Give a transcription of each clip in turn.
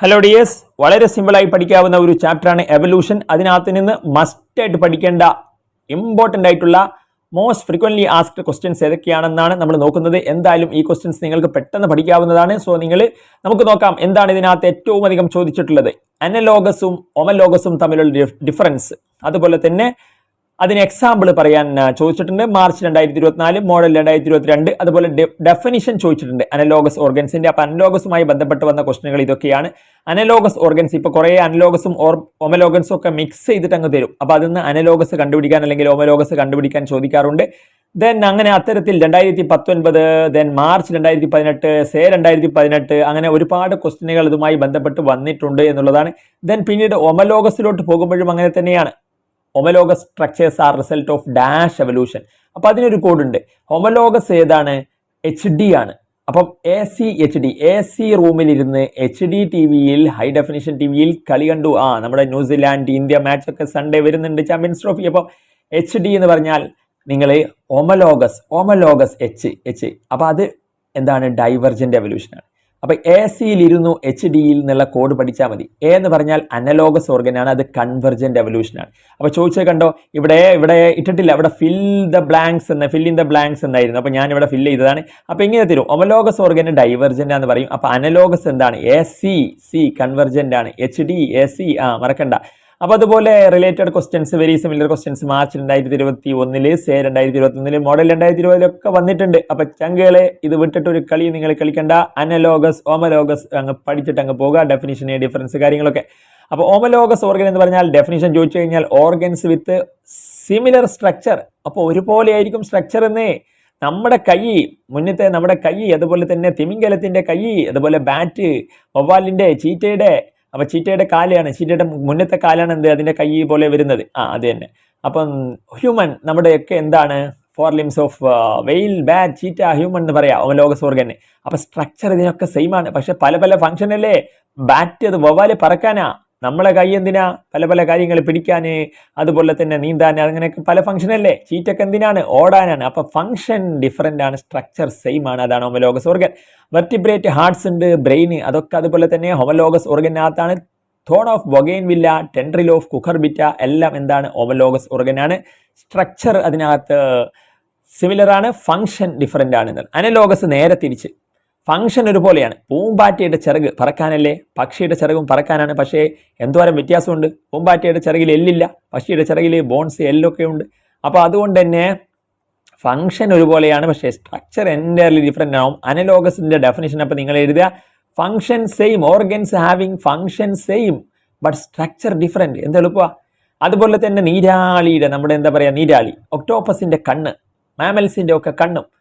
Hello dears വളരെ സിമ്പിളായി പഠിക്കാവുന്ന ഒരു ചാപ്റ്ററാണ് എവല്യൂഷൻ അതിനകത്ത് നിന്ന് മസ്റ്റ് ആയിട്ട് പഠിക്കേണ്ട ഇമ്പോർട്ടന്റ് ആയിട്ടുള്ള മോസ്റ്റ് ഫ്രീക്വൻലി ആസ്ക്ഡ് ക്വസ്റ്റ്യൻസ് ഏതൊക്കെയാണെന്നാണ് നമ്മൾ നോക്കുന്നത്. എന്തായാലും ഈ ക്വസ്റ്റ്യൻസ് നിങ്ങൾക്ക് പെട്ടെന്ന് പഠിക്കാവുന്നതാണ്. സോ നിങ്ങൾ നമുക്ക് നോക്കാം എന്താണ് ഇതിനകത്ത് ഏറ്റവും അധികം ചോദിച്ചിട്ടുള്ളത്. അനലോഗസും ഒമലോഗസും തമ്മിലുള്ള ഡിഫറൻസ് അതുപോലെ തന്നെ അതിന് എക്സാമ്പിൾ പറയാൻ ചോദിച്ചിട്ടുണ്ട്. മാർച്ച് രണ്ടായിരത്തി ഇരുപത്തിനാല് മോഡൽ രണ്ടായിരത്തി ഇരുപത്തിരണ്ട് അതുപോലെ ഡെഫിനിഷൻ ചോദിച്ചിട്ടുണ്ട് അനലോഗസ് ഓർഗൻസിന്റെ അപ്പൊ അനലോഗസുമായി ബന്ധപ്പെട്ട് വന്ന ക്വസ്റ്റനുകൾ ഇതൊക്കെയാണ്. അനലോഗസ് ഓർഗൻസ് ഇപ്പൊ കുറെ അനലോഗസും ഒമലോഗൻസും ഒക്കെ മിക്സ് ചെയ്തിട്ട് അങ്ങ് തരും. അപ്പൊ അതിന്ന് അനലോഗസ് കണ്ടുപിടിക്കാൻ അല്ലെങ്കിൽ ഒമലോഗസ് കണ്ടുപിടിക്കാൻ ചോദിക്കാറുണ്ട്. ദെൻ അങ്ങനെ അത്തരത്തിൽ രണ്ടായിരത്തി പത്തൊൻപത് ദെൻ മാർച്ച് രണ്ടായിരത്തി പതിനെട്ട് സേ രണ്ടായിരത്തി പതിനെട്ട് അങ്ങനെ ഒരുപാട് ക്വസ്റ്റ്യനുകൾ ഇതുമായി ബന്ധപ്പെട്ട് വന്നിട്ടുണ്ട് എന്നുള്ളതാണ്. ദെൻ പിന്നീട് ഒമലോഗസിലോട്ട് പോകുമ്പോഴും അങ്ങനെ തന്നെയാണ്. Homologous structures are result of dash evolution അപ്പൊ അതിനൊരു കോഡ് ഉണ്ട് ഹോമലോഗസ് ഏതാണ്? എച്ച് ഡി ആണ്. അപ്പം A C H D A C റൂമിലിരുന്ന് H D T വിയിൽ ഹൈ ഡെഫിനിഷൻ ടി വിയിൽ കളി കണ്ടു. ആ നമ്മുടെ ന്യൂസിലാൻഡ് ഇന്ത്യ മാച്ച് ഒക്കെ സൺഡേ വരുന്നുണ്ട് ചാമ്പ്യൻസ് ട്രോഫി അപ്പം എച്ച് ഡി എന്ന് പറഞ്ഞാൽ നിങ്ങൾ ഓമലോഗസ് ഓമലോഗസ് എച്ച് എച്ച് അപ്പൊ അത് എന്താണ്? ഡൈവർജന്റ് എവല്യൂഷൻ ആണ് അപ്പൊ എ സിയിൽ ഇരുന്നു എച്ച് ഡിയിൽ നിന്നുള്ള കോഡ് പഠിച്ചാൽ മതി. എ എന്ന് പറഞ്ഞാൽ അനലോഗസ് ഓർഗൻ ആണ് അത് കൺവെർജന്റ് എവല്യൂഷൻ ആണ്. അപ്പൊ ചോദിച്ചത് കണ്ടോ ഇവിടെ ഇവിടെ ഇട്ടിട്ടില്ല ഇവിടെ ഫിൽ ദ ബ്ലാങ്ക്സ് എന്ന് ഫിൽ ഇൻ ദ ബ്ലാങ്ക്സ് എന്നായിരുന്നു. അപ്പൊ ഞാൻ ഇവിടെ ഫിൽ ചെയ്തതാണ്. അപ്പോൾ ഇങ്ങനെ തരും. ഒമലോഗസ് ഓർഗന് ഡൈവർജന്റ് എന്ന് പറയും. അപ്പോൾ അനലോഗസ് എന്താണ്? എ സി സി കൺവെർജന്റ് ആണ്. എച്ച് ഡി എ സി ആ മറക്കണ്ട. അപ്പൊ അതുപോലെ related questions very similar questions March രണ്ടായിരത്തി ഇരുപത്തി ഒന്നിൽ സേ രണ്ടായിരത്തി ഇരുപത്തി ഒന്നിൽ മോഡൽ രണ്ടായിരത്തി ഇരുപതിലൊക്കെ വന്നിട്ടുണ്ട്. അപ്പോൾ ചങ്കുകളെ ഇത് വിട്ടിട്ട് ഒരു കളി നിങ്ങൾ കളിക്കേണ്ട. അനലോഗസ് ഓമലോഗസ് അങ്ങ് പഠിച്ചിട്ട് അങ്ങ് പോകുക ഡെഫിനിഷൻ ഡിഫറൻസ് കാര്യങ്ങളൊക്കെ. അപ്പോൾ ഓമലോഗസ് ഓർഗൻ എന്ന് പറഞ്ഞാൽ ഡെഫിനിഷൻ ചോദിച്ചു കഴിഞ്ഞാൽ ഓർഗൻസ് വിത്ത് സിമിലർ സ്ട്രക്ചർ അപ്പോൾ ഒരുപോലെ ആയിരിക്കും സ്ട്രക്ചർ എന്നേ. നമ്മുടെ കൈ മുന്നത്തെ നമ്മുടെ കൈ അതുപോലെ തന്നെ തിമിംഗലത്തിന്റെ കൈ അതുപോലെ ബാറ്റ് വവ്വാലിന്റെ ചീറ്റയുടെ അപ്പൊ ചീറ്റയുടെ കാലാണ് ചീറ്റയുടെ മുന്നത്തെ കാലാണ് എന്ത്? അതിന്റെ കൈ പോലെ വരുന്നത്. ആ അത് തന്നെ. അപ്പം ഹ്യൂമൻ നമ്മുടെയൊക്കെ എന്താണ്? Four limbs of whale bat cheetah human എന്ന് പറയാം. ഓമലോഗസ് അപ്പോൾ അപ്പൊ സ്ട്രക്ചർ ഇതിനൊക്കെ സെയിം ആണ്. പക്ഷെ പല പല ഫംഗ്ഷനല്ലേ ബാറ്റ് അത് വവ്വാൽ പറക്കാനാ. നമ്മളെ കൈ എന്തിനാ പല പല കാര്യങ്ങൾ പിടിക്കാൻ അതുപോലെ തന്നെ നീന്താൻ അങ്ങനെയൊക്കെ പല ഫംഗ്ഷൻ അല്ലേ? ചീറ്റൊക്കെ എന്തിനാണ്? ഓടാനാണ്. അപ്പൊ ഫംഗ്ഷൻ ഡിഫറെന്റ് ആണ്. സ്ട്രക്ചർ സെയിം ആണ്. അതാണ് ഹോമലോഗസ് ഓർഗൻ വെർട്ടിബ്രേറ്റ് ഹാർട്സ് ഉണ്ട് ബ്രെയിൻ അതൊക്കെ അതുപോലെ തന്നെ homologous ഓർഗനകത്താണ് thorn of bougainvillea tendril of cucurbita എല്ലാം എന്താണ്? ഓമലോഗസ് ഓർഗനാണ് സ്ട്രക്ചർ അതിനകത്ത് സിമിലർ ആണ്. ഫംഗ്ഷൻ ഡിഫറെന്റ് ആണ്. അനലോഗസ് നേരെ തിരിച്ച്. ഫംഗ്ഷൻ ഒരുപോലെയാണ്. പൂമ്പാറ്റയുടെ ചിറക് പറക്കാനല്ലേ? പക്ഷിയുടെ ചിറകും പറക്കാനാണ്. പക്ഷേ എന്തോരം വ്യത്യാസമുണ്ട്? പൂമ്പാറ്റയുടെ ചിറകിൽ എല്ലില്ല. പക്ഷിയുടെ ചിറകിൽ ബോൺസ് എല്ലൊക്കെ ഉണ്ട്. അപ്പോൾ അതുകൊണ്ട് തന്നെ ഫംഗ്ഷൻ ഒരുപോലെയാണ്. പക്ഷേ സ്ട്രക്ചർ എന്റയർലി ഡിഫറെന്റ് ആവും. അനലോഗസിന്റെ ഡെഫിനേഷൻ അപ്പോൾ നിങ്ങൾ എഴുതുക. Function same organs having function same but structure different എന്ത് എളുപ്പമാണ് അതുപോലെ തന്നെ നീരാളിയുടെ നമ്മുടെ എന്താ പറയുക നീരാളി. ഒക്ടോപ്പസിന്റെ കണ്ണ് മാമൽസിന്റെ ഒക്കെ കണ്ണും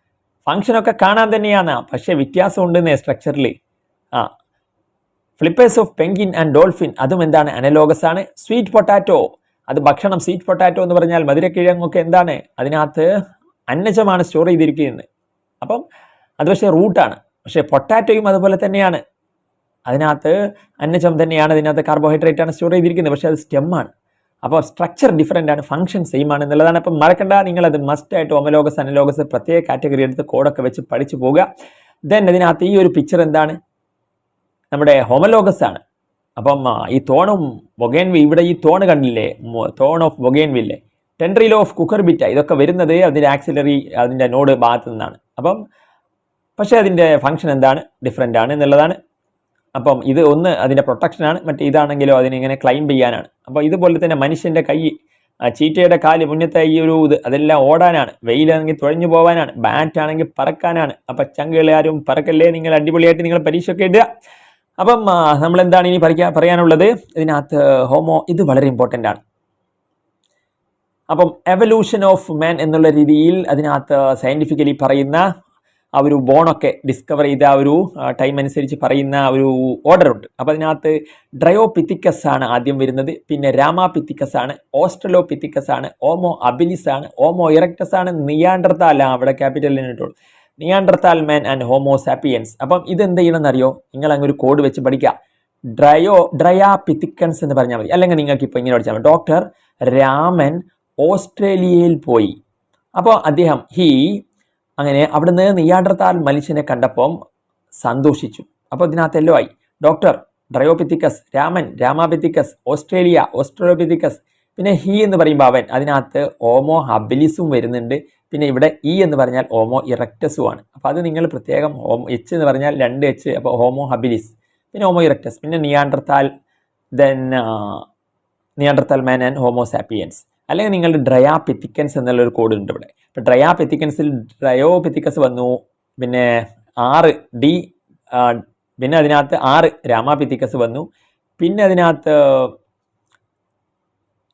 ഫംഗ്ഷനൊക്കെ കാണാൻ തന്നെയാണ്. പക്ഷേ വ്യത്യാസമുണ്ടെന്നേ സ്ട്രക്ചറിൽ ആ. Flippers of penguin and dolphin അതും എന്താണ്? അനലോഗസ് ആണ്. സ്വീറ്റ് പൊട്ടാറ്റോ അത് ഭക്ഷണം സ്വീറ്റ് പൊട്ടാറ്റോ എന്ന് പറഞ്ഞാൽ മധുരക്കിഴങ്ങൊക്കെ എന്താണ്? അതിനകത്ത് അന്നജമാണ് സ്റ്റോർ ചെയ്തിരിക്കുന്നത്. അപ്പം അത് പക്ഷേ റൂട്ടാണ് പക്ഷേ പൊട്ടാറ്റോയും അതുപോലെ തന്നെയാണ്. അതിനകത്ത് അന്നജം തന്നെയാണ് അതിനകത്ത് കാർബോഹൈഡ്രേറ്റ് ആണ് സ്റ്റോർ ചെയ്തിരിക്കുന്നത്. പക്ഷേ അത് സ്റ്റെമ്മാണ് അപ്പോൾ സ്ട്രക്ചർ ഡിഫറെന്റ് ആണ് ഫംഗ്ഷൻ സെയിം ആണ് എന്നുള്ളതാണ്. അപ്പം മറക്കണ്ട നിങ്ങളത് മസ്റ്റ് ആയിട്ട് ഒമലോഗസ് അനലോഗസ് പ്രത്യേക കാറ്റഗറി എടുത്ത് കോഡൊക്കെ വെച്ച് പഠിച്ചു പോവുക. ദെൻ അതിനകത്ത് ഈ ഒരു പിക്ചർ എന്താണ്? നമ്മുടെ ഹോമലോഗസ് ആണ്. അപ്പം ഈ തോണും ബൊഗേൻവി ഇവിടെ ഈ തോണ് കണ്ടില്ലേ? Thorn of bougainvillea tendril of cucurbita ഇതൊക്കെ വരുന്നത് അതിന്റെ ആക്സിലറി അതിന്റെ നോഡ് ഭാഗത്ത് നിന്നാണ്. അപ്പം പക്ഷേ അതിന്റെ ഫംഗ്ഷൻ എന്താണ്? ഡിഫറെന്റ് ആണ് എന്നുള്ളതാണ്. അപ്പം ഇത് ഒന്ന് അതിന്റെ പ്രൊട്ടക്ഷനാണ് മറ്റേ ഇതാണെങ്കിലോ അതിനിങ്ങനെ ക്ലൈം ചെയ്യാനാണ്. അപ്പോൾ ഇതുപോലെ തന്നെ മനുഷ്യന്റെ കൈ ചീറ്റയുടെ കാൽ മുന്നത്തെ ഈ ഒരു ഇത് അതെല്ലാം ഓടാനാണ്. വെയിലാണെങ്കിൽ തുഴഞ്ഞു പോകാനാണ് ബാറ്റ് ആണെങ്കിൽ പറക്കാനാണ്. അപ്പം ചങ്കുകളാരും പറക്കല്ലേ? നിങ്ങൾ അടിപൊളിയായിട്ട് നിങ്ങൾ പരീക്ഷയൊക്കെ ഇടുക അപ്പം നമ്മൾ എന്താണ് ഇനി പറിക്കാൻ പറയാനുള്ളത്? ഇതിനകത്ത് ഹോമോ ഇത് വളരെ ഇമ്പോർട്ടന്റ് ആണ്. അപ്പം എവല്യൂഷൻ ഓഫ് മാൻ എന്നുള്ള രീതിയിൽ അതിനകത്ത് സയന്റിഫിക്കലി പറയുന്ന ആ ഒരു ബോണൊക്കെ ഡിസ്കവർ ചെയ്ത ആ ഒരു ടൈം അനുസരിച്ച് പറയുന്ന ഒരു ഓർഡർ ഉണ്ട്. അപ്പോൾ അതിനകത്ത് ഡ്രയോപിത്തിക്കസ് ആണ് ആദ്യം വരുന്നത്. പിന്നെ രാമാ പിത്തിക്കസ് ആണ് ഓസ്ട്രലോ പിത്തിക്കസ് ആണ് ഓമോ അബിലിസ് ആണ് ഓമോ ഇറക്ടസ് ആണ് നിയാണ്ടർത്താൽ അവിടെ ക്യാപിറ്റലിന് ഇട്ടുള്ളൂ Neanderthal man and homo sapiens അപ്പം ഇത് എന്ത് ചെയ്യണമെന്നറിയോ? നിങ്ങൾ അങ്ങ് ഒരു കോഡ് വെച്ച് പഠിക്കുക. ഡ്രയോ ഡ്രയാ പിത്തിക്കൻസ് എന്ന് പറഞ്ഞാൽ മതി. അല്ലെങ്കിൽ നിങ്ങൾക്ക് ഇപ്പോൾ ഇങ്ങനെ പഠിച്ചാൽ ഡോക്ടർ രാമൻ ഓസ്ട്രേലിയയിൽ പോയി. അപ്പോൾ അദ്ദേഹം ഹീ അങ്ങനെ അവിടുന്ന് നെയ്യാണ്ടർത്താൽ മനുഷ്യനെ കണ്ടപ്പം സന്തോഷിച്ചു. അപ്പോൾ ഇതിനകത്ത് എല്ലോ ആയി. ഡോക്ടർ ഡ്രയോപിത്തിക്കസ് രാമൻ രാമാപിത്തിക്കസ് ഓസ്ട്രേലിയ ഓസ്ട്രോപിത്തിക്കസ് പിന്നെ ഹി എന്ന് പറയുമ്പോൾ അവൻ. അതിനകത്ത് ഓമോ ഹബിലിസും വരുന്നുണ്ട്. പിന്നെ ഇവിടെ ഇ എന്ന് പറഞ്ഞാൽ ഓമോ ഇറക്റ്റസും ആണ്. അപ്പോൾ അത് നിങ്ങൾ പ്രത്യേകം ഹോമോ എച്ച് എന്ന് പറഞ്ഞാൽ രണ്ട് എച്ച് അപ്പോൾ ഹോമോ ഹബിലിസ് പിന്നെ ഹോമോ ഇറക്റ്റസ് പിന്നെ Neanderthal then Neanderthal man and homo sapiens അല്ലെങ്കിൽ നിങ്ങളുടെ ഡ്രയാപെത്തിക്കൻസ് എന്നുള്ളൊരു കോഡ് ഉണ്ട് ഇവിടെ. ഇപ്പോൾ ഡ്രയാപെത്തിക്കൻസിൽ ഡ്രയോപെത്തിക്കസ് വന്നു പിന്നെ ആറ് ഡി പിന്നെ അതിനകത്ത് ആറ് രാമാപെത്തിക്കസ് വന്നു പിന്നെ അതിനകത്ത്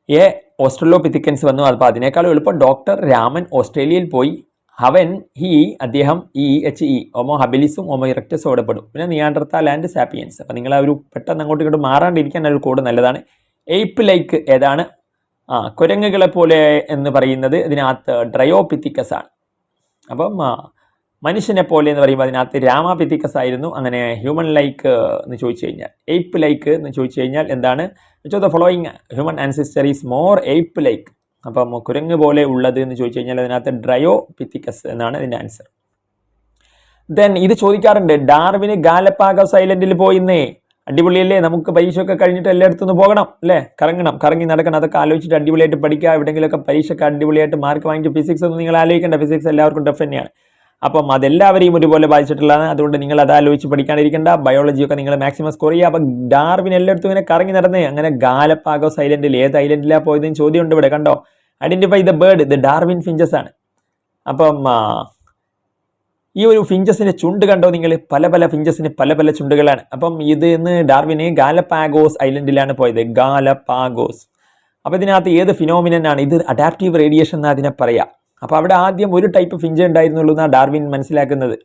എ ഓസ്ട്രലോപിത്തിക്കൻസ് വന്നു. അപ്പോൾ അതിനേക്കാൾ എളുപ്പം ഡോക്ടർ രാമൻ ഓസ്ട്രേലിയയിൽ പോയി. അവൻ ഹി അദ്ദേഹം ഇ എച്ച് ഇ ഒമോ ഹബിലിസും ഒമോ ഇറക്റ്റസും അവിടെ പെടും. പിന്നെ നിയാണ്ടർത്താൽ ആൻഡ് സാപ്പിയൻസ് അപ്പോൾ നിങ്ങൾ ആ ഒരു പെട്ടെന്ന് അങ്ങോട്ടും ഇങ്ങോട്ട് മാറാണ്ടിരിക്കാൻ ഒരു കോഡ് നല്ലതാണ്. എയ്പ്പ് ലൈക്ക് ഏതാണ്? ആ കുരങ്ങുകളെ പോലെ എന്ന് പറയുന്നത് ഇതിനകത്ത് ഡ്രയോപിത്തിക്കസ് ആണ് അപ്പം മനുഷ്യനെ പോലെ എന്ന് പറയുമ്പോൾ അതിനകത്ത് രാമാപിത്തിക്കസ് ആയിരുന്നു അങ്ങനെ ഹ്യൂമൻ ലൈക്ക് എന്ന് ചോദിച്ചു കഴിഞ്ഞാൽ എയ്പ്പ് ലൈക്ക് എന്ന് ചോദിച്ചു കഴിഞ്ഞാൽ എന്താണ്? The following human ancestor is more ape like അപ്പം കുരങ്ങ് പോലെ ഉള്ളത് എന്ന് ചോദിച്ചു കഴിഞ്ഞാൽ അതിനകത്ത് ഡ്രയോ പിത്തിക്കസ് എന്നാണ് ഇതിന്റെ ആൻസർ ദെൻ ഇത് ചോദിക്കാറുണ്ട് ഡാർവിന് ഗാലപ്പാഗസ് ഐലൻഡിൽ പോയിന്നേ. അടിപൊളിയല്ലേ? നമുക്ക് പരീക്ഷയൊക്കെ കഴിഞ്ഞിട്ട് എല്ലായിടത്തും ഒന്ന് പോകണം അല്ലേ? കറങ്ങണം കറങ്ങി നടക്കണം അതൊക്കെ ആലോചിച്ചിട്ട് അടിപൊളിയായിട്ട് പഠിക്കുക. എവിടെയെങ്കിലുമൊക്കെ പരീക്ഷയ്ക്ക് അടിപൊളിയായിട്ട് മാർക്ക് വാങ്ങിച്ച് ഫിസിക്സ് ഒന്നും നിങ്ങൾ ആലോചിക്കേണ്ട. ഫിസിക്സ് എല്ലാവർക്കും ടഫ് തന്നെയാണ്. അപ്പം അതെല്ലാവരെയും ഒരുപോലെ ബാധിച്ചിട്ടുള്ളതാണ്. അതുകൊണ്ട് നിങ്ങൾ അത് ആലോചിച്ച് പഠിക്കാണ്ടിരിക്കേണ്ട ബയോളജിയൊക്കെ നിങ്ങൾ മാക്സിമം സ്കോർ ചെയ്യുക. അപ്പം ഡാർവിൻ എല്ലായിടത്തും ഇങ്ങനെ കറങ്ങി നടന്നേ അങ്ങനെ ഗാലപ്പാഗോസ് ഐലൻഡിൽ ഏത് ഐലൻഡിലാണ് പോയതെന്ന് ചോദ്യമുണ്ട് ഇവിടെ കണ്ടോ? ഐഡന്റിഫൈ ദ ബേർഡ് ഇത് ഡാർവിൻ ഫിഞ്ചസ് ആണ്. അപ്പം ഈ ഒരു ഫിഞ്ചസിന്റെ ചുണ്ട് കണ്ടോ നിങ്ങൾ? പല പല ഫിഞ്ചസിന് പല പല ചുണ്ടുകളാണ്. അപ്പം ഇത് ഇന്ന് ഡാർവിന് ഗാലപ്പാഗോസ് ഐലൻഡിലാണ് പോയത്. ഗാലപ്പാഗോസ് അപ്പോൾ ഇതിനകത്ത് ഏത് ഫിനോമിനൻ ആണ്? ഇത് അഡാപ്റ്റീവ് റേഡിയേഷൻ എന്നാ അതിനെ പറയാം. അപ്പോൾ അവിടെ ആദ്യം ഒരു ടൈപ്പ് ഫിഞ്ച് ഉണ്ടായിരുന്നുള്ളൂ എന്നാണ് ഡാർവിൻ മനസ്സിലാക്കുന്നത്.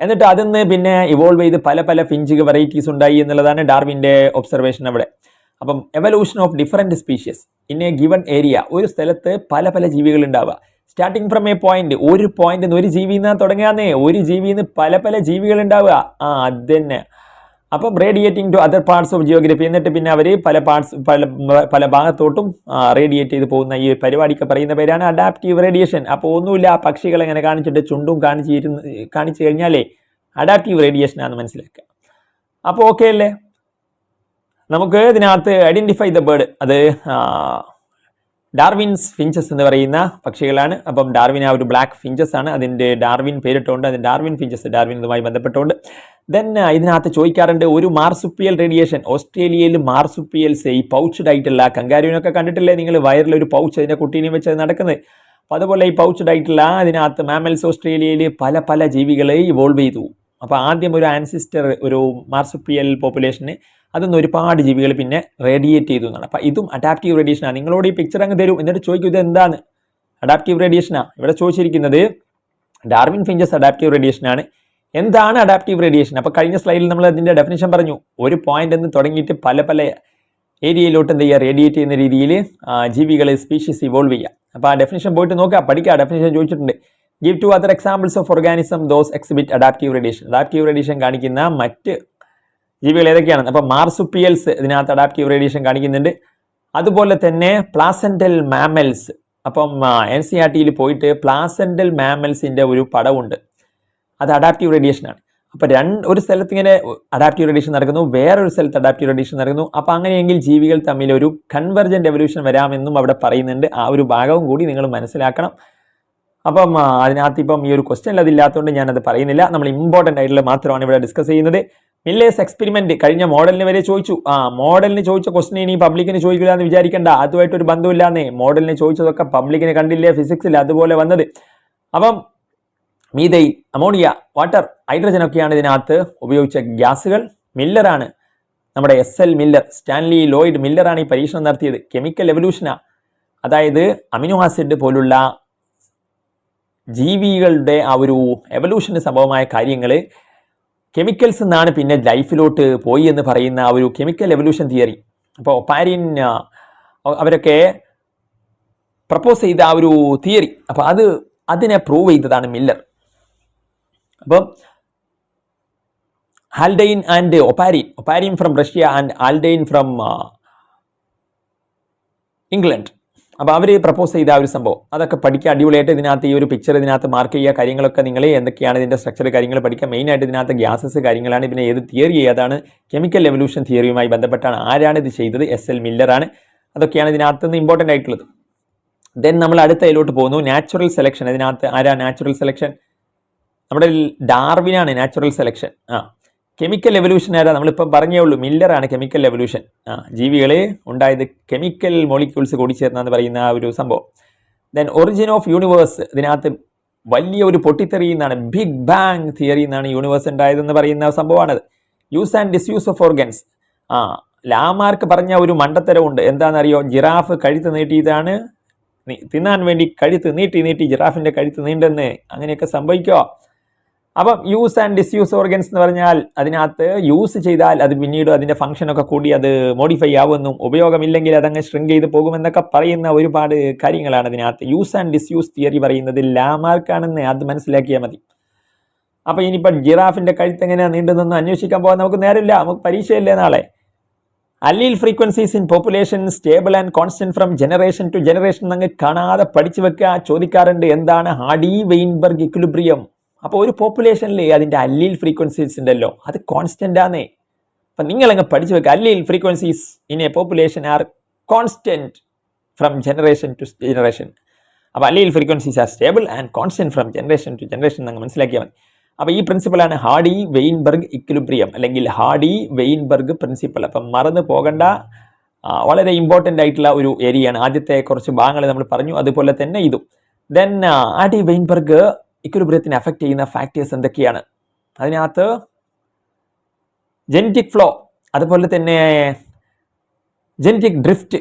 എന്നിട്ട് അതിന്ന് പിന്നെ ഇവോൾവ് ചെയ്ത് പല പല ഫിഞ്ച് വെറൈറ്റീസ് ഉണ്ടായി എന്നുള്ളതാണ് ഡാർവിന്റെ ഒബ്സർവേഷൻ അവിടെ. അപ്പം evolution of different species in a given area ഒരു സ്ഥലത്ത് പല പല ജീവികൾ ഉണ്ടാവുക. സ്റ്റാർട്ടിങ് ഫ്രം എ പോയിന്റ് ഒരു പോയിന്റ് ഒരു ജീവിയിൽ നിന്നാണ് തുടങ്ങാന്നേ ഒരു ജീവിയിൽ നിന്ന് പല പല ജീവികൾ ഉണ്ടാവുക. ആ അത് തന്നെ അപ്പം radiating to other parts of geography എന്നിട്ട് പിന്നെ അവർ പല പാർട്സ് പല പല ഭാഗത്തോട്ടും റേഡിയേറ്റ് ചെയ്ത് പോകുന്ന ഈ പരിപാടിക്ക് പറയുന്ന പേരാണ് അഡാപ്റ്റീവ് റേഡിയേഷൻ അപ്പോൾ ഒന്നുമില്ല ആ എങ്ങനെ കാണിച്ചിട്ട് ചുണ്ടും കാണിച്ചിരുന്ന് കാണിച്ചു കഴിഞ്ഞാലേ അഡാപ്റ്റീവ് റേഡിയേഷൻ ആണെന്ന് മനസ്സിലാക്കുക. അപ്പോൾ ഓക്കെ അല്ലേ? നമുക്ക് ഇതിനകത്ത് ഐഡന്റിഫൈ ദ ബേർഡ് അത് ഡാർവിൻസ് ഫിഞ്ചസ് എന്ന് പറയുന്ന പക്ഷികളാണ്. അപ്പം ഡാർവിൻ ആ ഒരു ബ്ലാക്ക് ഫിഞ്ചസ് ആണ്. അതിന്റെ ഡാർവിൻ പേരിട്ടുകൊണ്ട് അതിന്റെ ഡാർവിൻ ഫിഞ്ചസ് ഡാർവിൻ ഇതുമായി ബന്ധപ്പെട്ടുകൊണ്ട് ദെൻ ഇതിനകത്ത് ചോദിക്കാറുണ്ട് ഒരു മാർസുപ്പിയൽ റേഡിയേഷൻ. ഓസ്ട്രേലിയയിൽ മാർസുപ്പിയൽസ് ഈ പൗച്ച്ഡ് ആയിട്ടുള്ള കങ്കാരുവിനൊക്കെ കണ്ടിട്ടില്ലേ നിങ്ങൾ? വയറിലൊരു പൗച്ച് അതിന്റെ കുട്ടീനെ വെച്ച് നടക്കുന്നത്. അപ്പോൾ അതുപോലെ ഈ പൗച്ച്ഡ് ആയിട്ടുള്ള അതിനകത്ത് മാമൽസ് ഓസ്ട്രേലിയയിൽ പല പല ജീവികളെ ഇവോൾവ് ചെയ്തു. അപ്പോൾ ആദ്യം ഒരു ആൻസിസ്റ്റർ ഒരു മാർസുപ്പിയൽ പോപ്പുലേഷന് അതൊന്ന് ഒരുപാട് ജീവികൾ പിന്നെ റേഡിയേറ്റ് ചെയ്തു എന്നാണ്. അപ്പോൾ ഇതും അഡാപ്റ്റീവ് റേഡിയേഷനാണ് നിങ്ങളോട് ഈ പിക്ചർ അങ്ങ് തരും. എന്നിട്ട് ചോദിക്കും ഇത് എന്താണ്? അഡാപ്റ്റീവ് റേഡിയേഷനാണ് ഇവിടെ ചോദിച്ചിരിക്കുന്നത് ഡാർവിൻ ഫിഞ്ചസ് അഡാപ്റ്റീവ് റേഡിയേഷനാണ് എന്താണ് അഡാപ്റ്റീവ് റേഡിയേഷൻ അപ്പോൾ കഴിഞ്ഞ സ്ലൈഡിൽ നമ്മൾ അതിന്റെ ഡെഫിനേഷൻ പറഞ്ഞു. ഒരു പോയിന്റ് എന്ന് തുടങ്ങിയിട്ട് പല പല ഏരിയയിലോട്ട് എന്ത് ചെയ്യുക? റേഡിയേറ്റ് ചെയ്യുന്ന രീതിയിൽ ജീവികളെ സ്പീഷീസ് ഇവോൾവ് ചെയ്യുക. അപ്പോൾ ആ ഡെഫിനേഷൻ പോയിട്ട് നോക്കുക പഠിക്കുക ഡെഫിനേഷൻ ചോദിച്ചിട്ടുണ്ട്. Give two other examples of organism those exhibit adaptive radiation adaptive radiation കാണിക്കുന്ന മറ്റ് ജീവികൾ ഏതൊക്കെയാണ്? അപ്പോൾ മാർസുപ്പിയൽസ് ഇതിനകത്ത് അഡാപ്റ്റീവ് റേഡിയേഷൻ കാണിക്കുന്നുണ്ട്. അതുപോലെ തന്നെ പ്ലാസെൻഡൽ മാമൽസ് അപ്പം എൻ സി ആർ ടിയിൽ പോയിട്ട് പ്ലാസെൻഡൽ മാമൽസിന്റെ ഒരു പടമുണ്ട് അത് അഡാപ്റ്റീവ് റേഡിയേഷൻ ആണ്. അപ്പോൾ രണ്ട് ഒരു സ്ഥലത്ത് ഇങ്ങനെ അഡാപ്റ്റീവ് റേഡിയേഷൻ നടക്കുന്നു വേറൊരു സ്ഥലത്ത് അഡാപ്റ്റീവ് റേഡിയേഷൻ നടക്കുന്നു. അപ്പോൾ അങ്ങനെയെങ്കിൽ ജീവികൾ തമ്മിൽ ഒരു കൺവെർജന്റ് എവല്യൂഷൻ വരാമെന്നും അവിടെ പറയുന്നുണ്ട്. ആ ഒരു ഭാഗവും കൂടി നിങ്ങൾ മനസ്സിലാക്കണം. അപ്പം അതിനകത്ത് ഇപ്പം ഈ ഒരു ക്വസ്റ്റ്യൻ അതില്ലാത്തതുകൊണ്ട് ഞാനത് പറയുന്നില്ല. നമ്മൾ ഇമ്പോർട്ടന്റ് ആയിട്ടുള്ള മാത്രമാണ് ഇവിടെ ഡിസ്കസ് ചെയ്യുന്നത്. മില്ലേഴ്സ് എക്സ്പെരിമെന്റ് കഴിഞ്ഞ മോഡലിന് വരെ ചോദിച്ചു. ആ മോഡലിന് ചോദിച്ച ക്വസ്റ്റിനെ ഇനി പബ്ലിക്കിന് ചോദിക്കില്ല എന്ന് വിചാരിക്കേണ്ട. അതുമായിട്ട് ഒരു ബന്ധമില്ലാന്നേ. മോഡലിന് ചോദിച്ചതൊക്കെ പബ്ലിക്കിന് കണ്ടില്ലേ? ഫിസിക്സിൽ അതുപോലെ വന്നത്. അപ്പം മീതൈ അമോണിയ വാട്ടർ ഹൈഡ്രജൻ ഒക്കെയാണ് ഇതിനകത്ത് ഉപയോഗിച്ച ഗ്യാസുകൾ. മില്ലറാണ് നമ്മുടെ S L Miller Stanley Lloyd മില്ലറാണ് ഈ പരീക്ഷണം നടത്തിയത്. കെമിക്കൽ എവല്യൂഷനാണ് അതായത് അമിനോ ആസിഡ് പോലുള്ള ജീവികളുടെ ആ ഒരു എവല്യൂഷന് സംഭവമായ കാര്യങ്ങൾ കെമിക്കൽസ് എന്നാണ് പിന്നെ ലൈഫിലോട്ട് പോയി എന്ന് പറയുന്ന ആ ഒരു കെമിക്കൽ എവല്യൂഷൻ തിയറി അപ്പോൾ പാരിൻ ആ, അവരൊക്കെ പ്രപ്പോസ് ചെയ്ത ആ ഒരു തിയറി അപ്പോൾ അത് അതിനെ പ്രൂവ് ചെയ്തതാണ് മില്ലർ. അപ്പം Haldane and Oparin Oparin from Russia and Haldane from England. അപ്പോൾ അവർ പ്രപ്പോസ് ചെയ്ത ആ ഒരു സംഭവം. അതൊക്കെ പഠിക്കുക അടിപൊളിയായിട്ട് ഇതിനകത്ത് ഈ ഒരു പിക്ചർ ഇതിനകത്ത് മാർക്ക് ചെയ്യുക കാര്യങ്ങളൊക്കെ നിങ്ങൾ എന്തൊക്കെയാണ് ഇതിന്റെ സ്ട്രക്ചർ കാര്യങ്ങൾ പഠിക്കുക മെയിനായിട്ട് ഇതിനകത്ത് ഗ്യാസസ് കാര്യങ്ങളാണ് പിന്നെ ഏത് തിയറി ഏതാണ്? കെമിക്കൽ എവല്യൂഷൻ തിയറിയുമായി ബന്ധപ്പെട്ടാണ് ആരാണ് ഇത് ചെയ്തത്? എസ് എൽ മില്ലറാണ് അതൊക്കെയാണ് ഇതിനകത്ത് നിന്ന് ഇമ്പോർട്ടന്റ് ആയിട്ടുള്ളത്. ദെൻ നമ്മൾ അടുത്ത ഇതിലോട്ട് പോകുന്നു. നാച്ചുറൽ സെലക്ഷൻ ഇതിനകത്ത് ആരാ നാച്ചുറൽ സെലക്ഷൻ നമ്മുടെ ഡാർവിനാണ് നാച്ചുറൽ സെലക്ഷൻ ആ. കെമിക്കൽ എവല്യൂഷൻ ആരാ നമ്മളിപ്പോൾ പറഞ്ഞേ ഉള്ളൂ മില്ലറാണ് കെമിക്കൽ എവല്യൂഷൻ ആ ജീവികളെ ഉണ്ടായത് കെമിക്കൽ മോളിക്യൂൾസ് കൂടിച്ചേർന്നെന്ന് പറയുന്ന ആ ഒരു സംഭവം. ദെൻ ഒറിജിൻ ഓഫ് യൂണിവേഴ്സ് ഇതിനകത്ത് വലിയ ഒരു പൊട്ടിത്തെറി എന്നാണ് ബിഗ് ബാങ് തിയറി എന്നാണ് യൂണിവേഴ്സ് ഉണ്ടായതെന്ന് പറയുന്ന സംഭവമാണത്. Use and disuse of organs ആ ലാമാർക്ക് പറഞ്ഞ ഒരു മണ്ടത്തരമുണ്ട്. എന്താണെന്നറിയോ? ജിറാഫ് കഴുത്ത് നീട്ടിയതാണ്. തിന്നാൻ വേണ്ടി കഴുത്ത് നീട്ടി നീട്ടി ജിറാഫിന്റെ കഴുത്ത് നീണ്ടെന്ന്. അങ്ങനെയൊക്കെ സംഭവിക്കോ അപ്പം യൂസ് ആൻഡ് ഡിസ്യൂസ് ഓർഗൻസ് എന്ന് പറഞ്ഞാൽ അതിനകത്ത് യൂസ് ചെയ്താൽ അത് പിന്നീട് അതിന്റെ ഫംഗ്ഷൻ ഒക്കെ കൂടി അത് മോഡിഫൈ ആവുമെന്നും ഉപയോഗമില്ലെങ്കിൽ അതങ്ങ് ഷ്രിങ്ക് ചെയ്ത് പോകുമെന്നൊക്കെ പറയുന്ന ഒരുപാട് കാര്യങ്ങളാണ് അതിനകത്ത്. യൂസ് ആൻഡ് ഡിസ്യൂസ് തിയറി പറയുന്നത് ലാമാർക്കാണെന്ന് അത് മനസ്സിലാക്കിയാൽ മതി. അപ്പോൾ ഇനിയിപ്പോൾ ജിറാഫിന്റെ കഴുത്ത് എങ്ങനെയാണ് നീണ്ടുന്നൊന്നും അന്വേഷിക്കാൻ പോകാൻ നമുക്ക് നേരമില്ല. നമുക്ക് പരീക്ഷയില്ലേ നാളെ? Allele frequencies in population stable and constant from generation to generation അങ്ങ് കാണാതെ പഠിച്ചു വെക്കുക ചോദിക്കാറുണ്ട് എന്താണ് ഹാഡി വെയിൻബർഗ് ഇക്വിലിബ്രിയം അപ്പോൾ ഒരു പോപ്പുലേഷനിൽ അതിന്റെ അല്ലീൽ ഫ്രീക്വൻസീസ് ഉണ്ടല്ലോ അത് കോൺസ്റ്റന്റ് ആണേ അപ്പം നിങ്ങളങ്ങ് പഠിച്ചു വെക്കുക allele frequencies in a population are constant from generation to generation അപ്പോൾ allele frequencies are stable and constant from generation to generation നിങ്ങൾ മനസ്സിലാക്കിയാൽ മതി. അപ്പോൾ ഈ പ്രിൻസിപ്പളാണ് ഹാഡി വെയിൻബർഗ് ഇക്വിലിബ്രിയം അല്ലെങ്കിൽ ഹാഡി വെയിൻബർഗ് പ്രിൻസിപ്പൾ അപ്പം മറന്നു പോകേണ്ട വളരെ ഇമ്പോർട്ടന്റ് ആയിട്ടുള്ള ഒരു ഏരിയയാണ് ആദ്യത്തെ കുറച്ച് ഭാഗങ്ങൾ നമ്മൾ പറഞ്ഞു അതുപോലെ തന്നെ ഇതും. ദെൻ ആഡി വെയിൻബർഗ് ഇക്വിലിബ്രിയത്തിനെ അഫക്റ്റ് ചെയ്യുന്ന ഫാക്ടേഴ്സ് എന്തൊക്കെയാണ്? അതിനകത്ത് ജെനറ്റിക് ഫ്ലോ അതുപോലെ തന്നെ genetic drift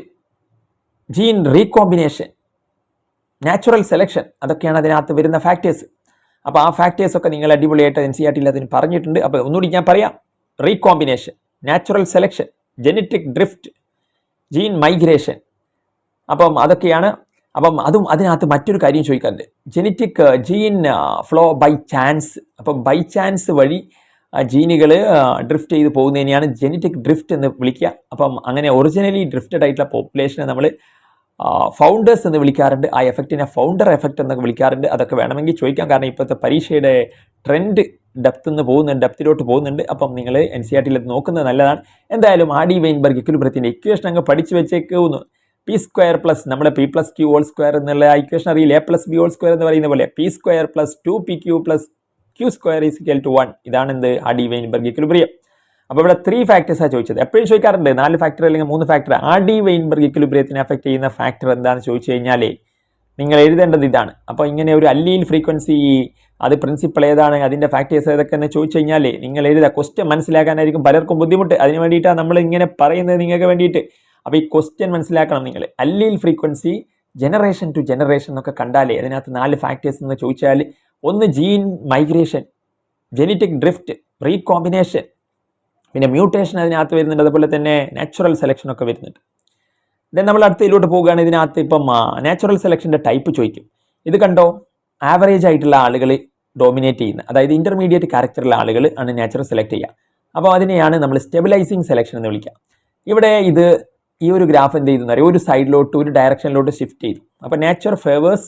gene recombination natural selection അതൊക്കെയാണ് അതിനകത്ത് വരുന്ന ഫാക്ടേഴ്സ് അപ്പോൾ ആ ഫാക്ടേഴ്സ് ഒക്കെ നിങ്ങൾ അടിപൊളിയായിട്ട് എൻ സി ആർ ടിയിൽ അതിന് പറഞ്ഞിട്ടുണ്ട്. അപ്പോൾ ഒന്നുകൂടി ഞാൻ പറയാം. Recombination natural selection genetic drift gene migration അപ്പം അതൊക്കെയാണ് അപ്പം അതും അതിനകത്ത് മറ്റൊരു കാര്യം ചോദിക്കാറുണ്ട് genetic gene flow by chance അപ്പം ബൈ ചാൻസ് വഴി ജീനുകൾ ഡ്രിഫ്റ്റ് ചെയ്ത് പോകുന്നതിനെയാണ് ജെനറ്റിക് ഡ്രിഫ്റ്റ് എന്ന് വിളിക്കുക. അപ്പം അങ്ങനെ ഒറിജിനലി ഡ്രിഫ്റ്റഡ് ആയിട്ടുള്ള പോപ്പുലേഷനെ നമ്മൾ ഫൗണ്ടേഴ്സ് എന്ന് വിളിക്കാറുണ്ട്. ആ എഫക്റ്റിനെ ഫൗണ്ടർ എഫക്റ്റ് എന്നൊക്കെ വിളിക്കാറുണ്ട്. അതൊക്കെ വേണമെങ്കിൽ ചോദിക്കാം. കാരണം ഇപ്പോഴത്തെ പരീക്ഷയുടെ ട്രെൻഡ് ഡെപ്ത്ത് നിന്ന് പോകുന്നുണ്ട് ഡെപ്തിലോട്ട് പോകുന്നുണ്ട്. അപ്പം നിങ്ങൾ എൻ സി ആർ ടിയിൽ നോക്കുന്നത് നല്ലതാണ്. എന്തായാലും ആർ ഡി വെയിൻബർഗ് ഇക്വിലിബ്രത്തിന്റെ ഇക്വേഷൻ അങ്ങ് പഠിച്ചു വെച്ചേക്കുന്നു. പി സ്ക്വയർ പ്ലസ് നമ്മുടെ p plus q whole square എന്നുള്ള ഇക്വേഷൻ അറിയില്ല? A plus b whole square എന്ന് പറയുന്ന പോലെ p square plus two p q plus q square is equal to one ഇതാണ് എന്ത്? ആഡി ഡി വെയിൻബർഗ് ഇക്വിലിബ്രിയം അപ്പോൾ ഇവിടെ ത്രീ ഫാക്ടേഴ്സാണ് ചോദിച്ചത്. എപ്പോഴും ചോദിക്കാറുണ്ട് നാല് ഫാക്ടർ അല്ലെങ്കിൽ മൂന്ന് ഫാക്ടർ ആ ഡി വെയിൻബർഗ് ഇക്വിലിബ്രിയത്തിനെ അഫക്റ്റ് ചെയ്യുന്ന ഫാക്ടർ എന്താണെന്ന് ചോദിച്ചു കഴിഞ്ഞാൽ നിങ്ങൾ എഴുതേണ്ടത് ഇതാണ്. അപ്പോൾ ഇങ്ങനെ ഒരു അല്ലീൽ ഫ്രീക്വൻസി അത് പ്രിൻസിപ്പൾ ഏതാണ് അതിന്റെ ഫാക്ടേഴ്സ് ഏതൊക്കെ എന്ന് ചോദിച്ചു കഴിഞ്ഞാൽ നിങ്ങൾ എഴുതുക. ക്വസ്റ്റ്യൻ മനസ്സിലാക്കാനായിരിക്കും പലർക്കും ബുദ്ധിമുട്ട്. അതിന് വേണ്ടിയിട്ടാണ് നമ്മൾ ഇങ്ങനെ പറയുന്നത് നിങ്ങൾക്ക് വേണ്ടിയിട്ട്. അപ്പോൾ ഈ ക്വസ്റ്റ്യൻ മനസ്സിലാക്കണം നിങ്ങൾ allele frequency generation to generation എന്നൊക്കെ കണ്ടാലേ അതിനകത്ത് നാല് ഫാക്ടേഴ്സ് എന്ന് ചോദിച്ചാൽ ഒന്ന് gene migration genetic drift recombination പിന്നെ മ്യൂട്ടേഷൻ അതിനകത്ത് വരുന്നുണ്ട്. അതുപോലെ തന്നെ നാച്ചുറൽ സെലക്ഷൻ ഒക്കെ വരുന്നുണ്ട്. ദെൻ നമ്മൾ അടുത്തതിലോട്ട് പോവുകയാണ്. ഇതിനകത്ത് ഇപ്പം നാച്ചുറൽ സെലക്ഷന്റെ ടൈപ്പ് ചോദിക്കും. ഇത് കണ്ടോ? ആവറേജ് ആയിട്ടുള്ള ആളുകൾ ഡോമിനേറ്റ് ചെയ്യുന്ന അതായത് ഇന്റർമീഡിയറ്റ് ക്യാരക്ടറുള്ള ആളുകൾ ആണ് നാച്ചുറൽ സെലക്ട് ചെയ്യുക. അപ്പോൾ അതിനെയാണ് നമ്മൾ സ്റ്റെബിലൈസിങ് സെലക്ഷൻ എന്ന് വിളിക്കുക. ഇവിടെ ഇത് ഈ ഒരു ഗ്രാഫ് എന്ത് ചെയ്തു അറിയാം ഒരു സൈഡിലോട്ട് ഒരു ഡയറക്ഷനിലോട്ട് ഷിഫ്റ്റ് ചെയ്തു. അപ്പോൾ natural favours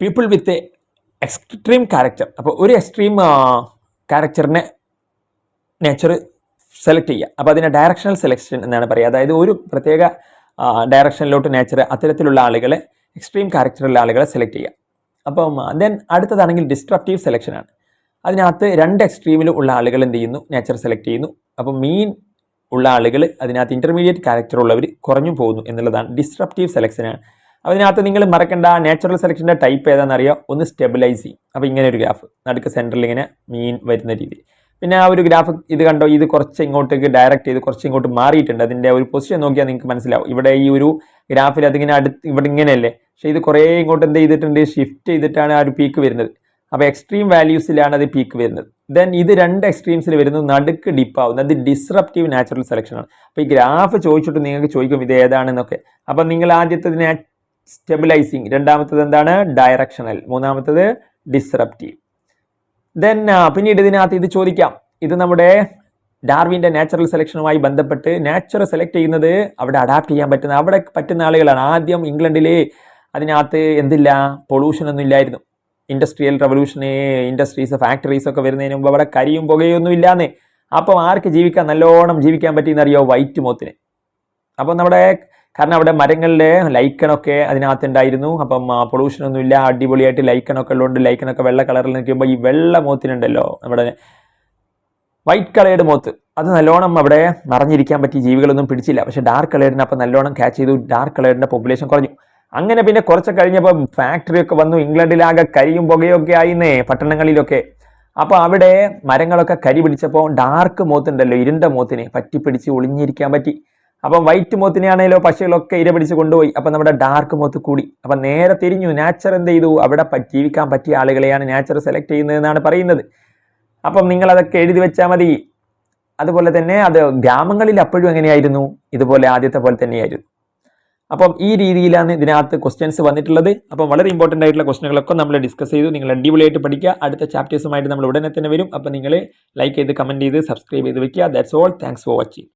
people with a extreme character അപ്പോൾ ഒരു എക്സ്ട്രീം ക്യാരക്ടറിനെ നേച്ചർ സെലക്ട് ചെയ്യുക. അപ്പോൾ അതിനെ ഡയറക്ഷണൽ സെലക്ഷൻ എന്നാണ് പറയുക. അതായത് ഒരു പ്രത്യേക ഡയറക്ഷനിലോട്ട് നേച്ചർ അത്തരത്തിലുള്ള ആളുകളെ എക്സ്ട്രീം ക്യാരക്ടറുള്ള ആളുകളെ സെലക്ട് ചെയ്യുക. അപ്പം ദെൻ അടുത്തതാണെങ്കിൽ ഡിസ്ട്രപ്റ്റീവ് സെലക്ഷനാണ് അതിനകത്ത് രണ്ട് എക്സ്ട്രീമിലും ഉള്ള ആളുകൾ എന്ത് ചെയ്യുന്നു? നേച്ചർ സെലക്ട് ചെയ്യുന്നു. അപ്പം മീൻ ഉള്ള ആളുകൾ അതിനകത്ത് ഇന്റർമീഡിയറ്റ് ക്യാരക്ടർ ഉള്ളവർ കുറഞ്ഞു പോകുന്നു എന്നുള്ളതാണ് ഡിസ്ട്രപ്റ്റീവ് സെലക്ഷനാണ് അതിനകത്ത് നിങ്ങൾ മറക്കേണ്ട നാച്ചുറൽ സെലക്ഷന്റെ ടൈപ്പ് ഏതാണെന്ന് അറിയാം ഒന്ന് സ്റ്റെബിലൈസിങ് അപ്പോൾ ഇങ്ങനെ ഒരു ഗ്രാഫ് നടുക്ക് സെന്ററിൽ ഇങ്ങനെ മീൻ വരുന്ന രീതി. പിന്നെ ആ ഒരു ഗ്രാഫ് ഇത് കണ്ടോ? ഇത് കുറച്ച് ഇങ്ങോട്ടേക്ക് ഡയറക്റ്റ് ചെയ്ത് കുറച്ച് ഇങ്ങോട്ട് മാറിയിട്ടുണ്ട്. അതിന്റെ ഒരു പൊസിഷൻ നോക്കിയാൽ നിങ്ങൾക്ക് മനസ്സിലാവും. ഇവിടെ ഈ ഒരു ഗ്രാഫിൽ അതിങ്ങനെ അടുത്ത് ഇവിടെ ഇങ്ങനെയല്ലേ? പക്ഷേ ഇത് കുറേ ഇങ്ങോട്ട് എന്ത് ചെയ്തിട്ടുണ്ട്? ഷിഫ്റ്റ് ചെയ്തിട്ടാണ് ആ ഒരു പീക്ക് വരുന്നത്. അപ്പോൾ എക്സ്ട്രീം വാല്യൂസിലാണ് അത് പീക്ക് വരുന്നത്. ദെൻ ഇത് രണ്ട് എക്സ്ട്രീംസിൽ വരുന്നത് നടുക്ക് ഡിപ്പ് ആവുന്നത്. അത് ഡിസ്റപ്റ്റീവ് നാച്ചുറൽ സെലക്ഷനാണ് അപ്പോൾ ഈ ഗ്രാഫ് ചോദിച്ചിട്ട് നിങ്ങൾക്ക് ചോദിക്കും ഇത് ഏതാണെന്നൊക്കെ. അപ്പം നിങ്ങൾ ആദ്യത്തെ സ്റ്റെബിലൈസിങ് രണ്ടാമത്തത് എന്താണ്? ഡയറക്ഷണൽ മൂന്നാമത്തത് ഡിസ്റപ്റ്റീവ് ദെൻ പിന്നീട് ഇതിനകത്ത് ഇത് ചോദിക്കാം. ഇത് നമ്മുടെ ഡാർവിന്റെ നാച്ചുറൽ സെലക്ഷനുമായി ബന്ധപ്പെട്ട് നാച്ചുറൽ സെലക്ട് ചെയ്യുന്നത് അവിടെ അഡാപ്റ്റ് ചെയ്യാൻ പറ്റുന്ന അവിടെ പറ്റുന്ന ആളുകളാണ്. ആദ്യം ഇംഗ്ലണ്ടിൽ അതിനകത്ത് എന്തില്ല? പൊള്യൂഷൻ ഒന്നും ഇല്ലായിരുന്നു. ഇൻഡസ്ട്രിയൽ റവല്യൂഷന് ഇൻഡസ്ട്രീസ് ഫാക്ടറീസ് ഒക്കെ വരുന്നതിന് മുമ്പ് അവിടെ കരിയും പുകയൊന്നും ഇല്ലാന്ന് അപ്പം ആർക്ക് ജീവിക്കാൻ നല്ലോണം ജീവിക്കാൻ പറ്റിയെന്നറിയോ വൈറ്റ് മോത്തിന് അപ്പം നമ്മുടെ കാരണം അവിടെ മരങ്ങളിലെ ലൈക്കണൊക്കെ അതിനകത്തുണ്ടായിരുന്നു. അപ്പം പൊള്യൂഷനൊന്നും ഇല്ല അടിപൊളിയായിട്ട് ലൈക്കണൊക്കെ ഉള്ളതുകൊണ്ട് ലൈക്കണൊക്കെ വെള്ള കളറിൽ നിൽക്കുമ്പോൾ ഈ വെള്ള മോത്തിനുണ്ടല്ലോ നമ്മുടെ വൈറ്റ് കളേഡ് മോത്ത്. അത് നല്ലോണം അവിടെ മറിഞ്ഞിരിക്കാൻ പറ്റിയ ജീവികളൊന്നും പിടിച്ചില്ല. പക്ഷേ ഡാർക്ക് കളേഡിനെ അപ്പം നല്ലോണം ക്യാച്ച് ചെയ്തു. ഡാർക്ക് കളേഡിന്റെ പോപ്പുലേഷൻ കുറഞ്ഞു. അങ്ങനെ പിന്നെ കുറച്ച് കഴിഞ്ഞപ്പോൾ ഫാക്ടറി ഒക്കെ വന്നു. ഇംഗ്ലണ്ടിലാകെ കരിയും പുകയൊക്കെ ആയിന്നേ പട്ടണങ്ങളിലൊക്കെ. അപ്പോൾ അവിടെ മരങ്ങളൊക്കെ കരി പിടിച്ചപ്പോൾ ഡാർക്ക് മോത്തുണ്ടല്ലോ ഇരുണ്ട മോത്തിനെ പറ്റിപ്പിടിച്ച് ഒളിഞ്ഞിരിക്കാൻ പറ്റി. അപ്പം വൈറ്റ് മോത്തിനെയാണേലോ പക്ഷികളൊക്കെ ഇര പിടിച്ച് കൊണ്ടുപോയി. അപ്പം നമ്മുടെ ഡാർക്ക് മോത്ത് കൂടി. അപ്പം നേരെ തിരിഞ്ഞു നാച്ചർ എന്ത് ചെയ്തു? അവിടെ ജീവിക്കാൻ പറ്റിയ ആളുകളെയാണ് നാച്ചർ സെലക്ട് ചെയ്യുന്നതെന്നാണ് പറയുന്നത്. അപ്പം നിങ്ങൾ അതൊക്കെ എഴുതി വെച്ചാൽ മതി. അതുപോലെ തന്നെ അത് ഗ്രാമങ്ങളിൽ അപ്പോഴും എങ്ങനെയായിരുന്നു? ഇതുപോലെ ആദ്യത്തെ പോലെ തന്നെയായിരുന്നു. അപ്പം ഈ രീതിയിലാണ് ഇതിനകത്ത് ക്വസ്റ്റ്യൻസ് വന്നിട്ടുള്ളത്. അപ്പം വളരെ ഇമ്പോർട്ടന്റ് ആയിട്ടുള്ള ക്വസ്റ്റ്യനുകളൊക്കെ നമ്മൾ ഡിസ്കസ് ചെയ്തു. നിങ്ങൾ അടിപൊളിയായിട്ട് പഠിക്കുക. അടുത്ത ചാപ്റ്റേഴ്സുമായിട്ട് നമ്മൾ ഉടനെ തന്നെ വരും. അപ്പം നിങ്ങൾ ലൈക്ക് ചെയ്ത് കമന്റ് ചെയ്ത് സബ്സ്ക്രൈബ് ചെയ്ത് വെക്കുക. That's all thanks for watching